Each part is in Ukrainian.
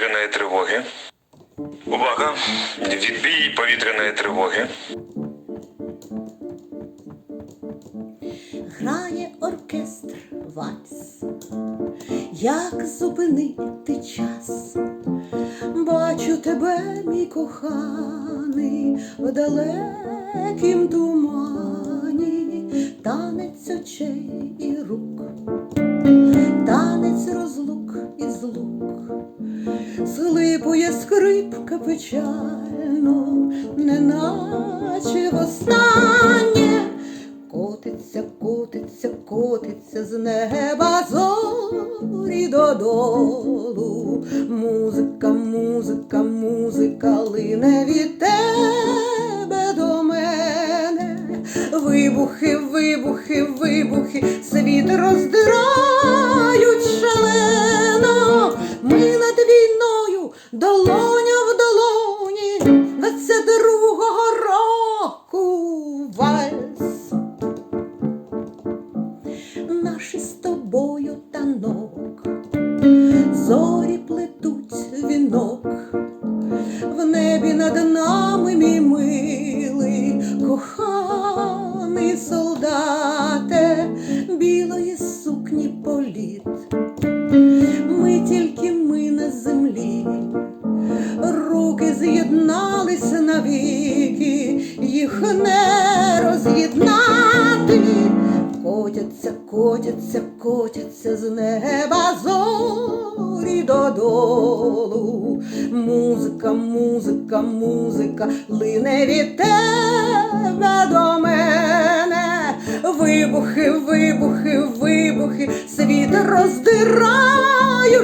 повітряної тривоги. Увага! Відбій повітряної тривоги. Грає оркестр вальс. Як зупинити час? Бачу тебе, мій коханий, в далекім тумані, танець очей Слипує скрипка печально, неначе востаннє. Котиться, котиться, котиться з неба зорі додолу. Музика, музика, музика лине від тебе до мене. Вибухи, вибухи, вибухи, світ роздирають вінок, в небі над нами, мій милий, коханий солдате, білої сукні політ. Ми тільки ми на землі, руки з'єдналися навіки, їх не Котяться, котяться, котяться з неба зорі додолу. Музика, музика, музика лине від тебе до мене. Вибухи, вибухи, вибухи, світ роздирають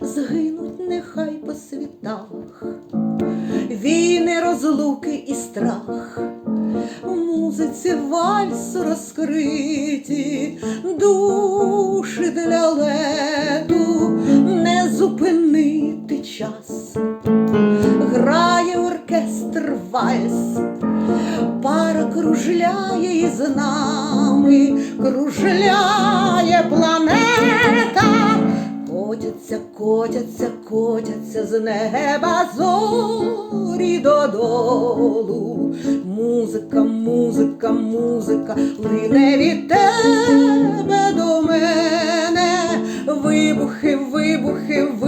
Згинуть нехай по світах, війни, розлуки і страх. В музиці вальсу розкриті душі для лету не зупинити час. Грає оркестр вальс, пара кружляє із нами, кружляє планета. Котяться, котяться, котяться з неба зорі додолу. Музика, музика, музика лине від тебе до мене. Вибухи, вибухи, вибухи,